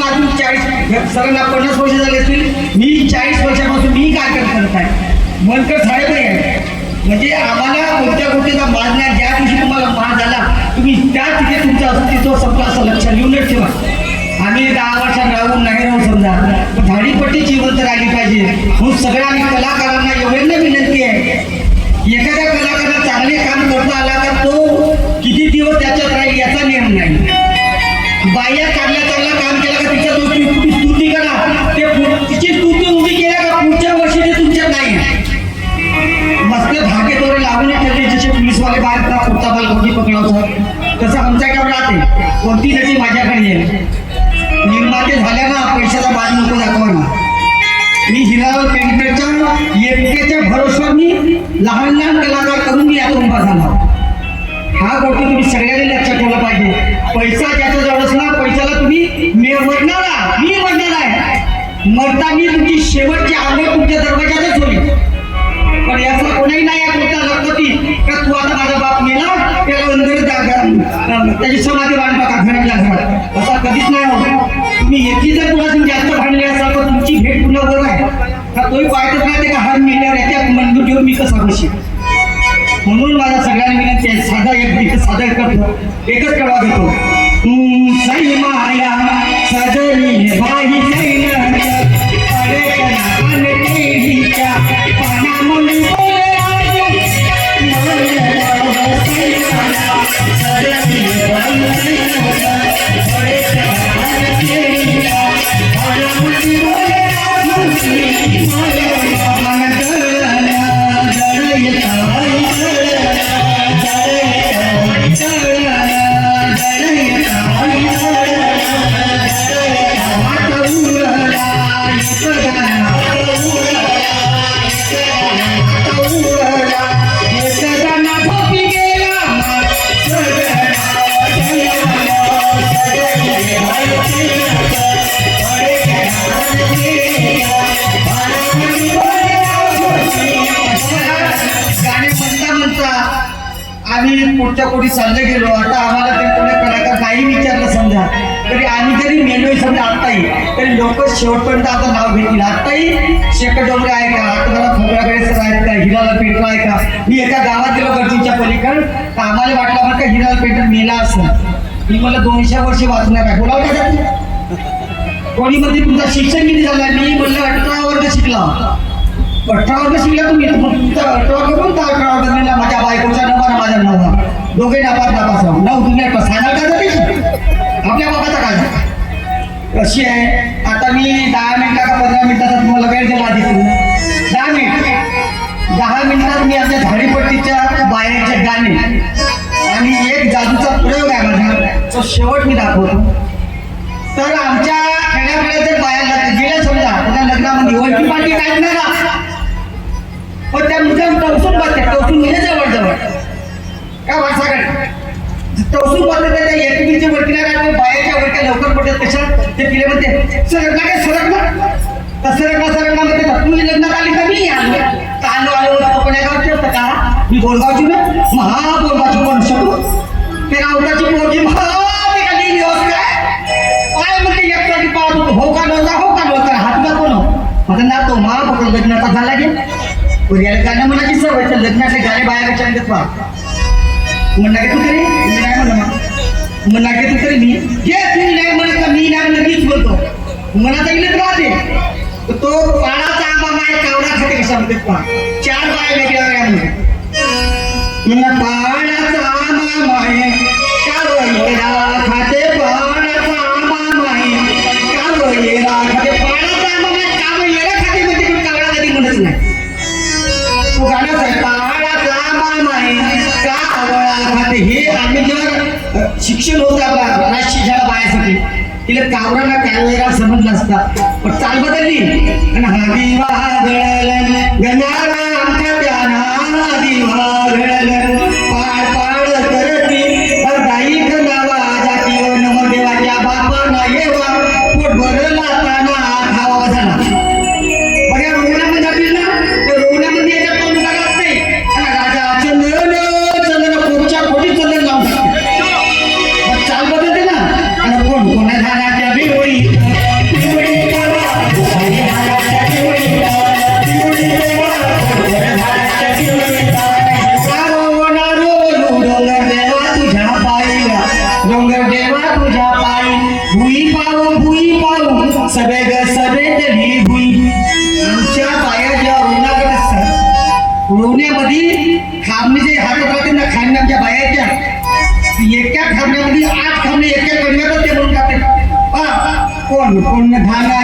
सरांना पन्नास वर्ष झाले असतील. मी चाळीस वर्षापासून मी कार्यक्रम करत आहे. मनकर साहेब आहे. म्हणजे आम्हाला कोणत्या गोष्टीचा मान ज्या दिवशी तुम्हाला मान झाला तुम्ही त्या तिथे तुमचं अस्तित्व संपलं असं लक्षात लिहूनच ठेवा. आम्ही दहा वर्षात राहून नाही राहू समजा. झाडीपट्टी जिवंत राहिली पाहिजे. म्हणून सगळ्या आम्ही कलाकारांना एवढे नवीन लहान लहान कलाकार करून मी यातून उभा झाला. हा गोष्टी तुम्ही सगळ्यांनी लक्षात ठेवला पाहिजे. पैसा ज्याच्या जवळ असला पैशाला तुम्ही मे मरणारा मी मरणार आहे. मरता मी तुमची शेवटची आवड तुमच्या दरवाजातच होईल मला सई आम्ही पुढच्या कोणी चालले गेलो. आता आम्हाला ते कोणी कलाकार काही विचारलं समजा. तरी आम्ही जरी मेलोय समजा आत्ताही तरी लोक शेवटपर्यंत आता नाव घेतील. आत्ताही शेकट डोंगरे आहे का? आता मला खोबराकडे सर आहेत का? हिराला पेटला आहे का? मी एका गावात गेलो गर्दीच्या पलीकड. तर आम्हाला वाटलं बरं का हिराला पेंटर मेला असं? मी मला दोनशे वर्ष वाचणार आहे. बोलावं का त्यात? कोणी तुमचा शिक्षण किती झाला? मी म्हणलं अठरा वर्ग शिकला. अठरा शिकला तुम्ही तुमचा अठरा पण अठरा वर्ग दिला माझ्या बायकोचा नंबर माझा नवा दोघे नापास नापास नऊ तुम्ही आठ सांगाल का जाते आपल्या बाबाचा काय कशी आहे? आता मी दहा मिनिटा का पंधरा मिनिटाचा तुम्हाला वेळ दिला आधी तुम्ही दहा मिनिट. दहा मिनिटात मी आमच्या झाडीपट्टीच्या बाहेरचे गाणे आणि एक जादूचा प्रयोग आहे माझा. तो शेवट मी दाखवतो. तर आमच्या खेड्याकडे जर बाया लग्न गेल्या समजा त्या लग्नामध्ये ओळखी पाठी काय नाही ना. पण त्या मुद्दाम टवसून बसते टवसून म्हणजे जवळ जवळ काय वाटसाकडे टवसून बसते त्या एकमेकीच्या वरतीला राहते बायाच्या वरच्या लवकर पडतात कशा? ते तिला म्हणते सरकला काय सरकला तर सरकला सरकला म्हणते तर तुम्ही लग्नात आली का मी? आलो तर आलो आलो होतो पण या गावची होतं का मी बोरगावची ना महा बोरगावची कोण शकतो पुऱ्याला गाणं म्हणायची सवय तर लग्नाचे गाणे बाया विचारत पहा म्हणणार तू तरी मी नाही म्हणलं मग. म्हणणार की तू तरी मी? जे तू नाही म्हणत का? मी नाही म्हणलं मीच बोलतो. मनात ऐकलं राहते. तो पाडाचा आंबा माय कावडा खाते कशा म्हणतात पहा चार बाया वेगळ्या वेगळ्या म्हणते म्हणलं शिक्षण होतं आपला राष्ट्रीय शाळा बायासाठी तिला कावरांना कावळा समजलं असता. पण चाल बदलली आणि हा दिवा गणारा तुझ्या पायी भुई पाऊ भुई पाऊ सगळे ग सगळे तरी भुई। आमच्या पाया ज्या उन्हाकडे असतात उन्हामध्ये खांबणीचे हात होते ना खांबणे आमच्या बायाच्या एका खांबण्यामध्ये आठ खांबणे एका कणव्यातच ते म्हणून टाकते कोण कोण धागा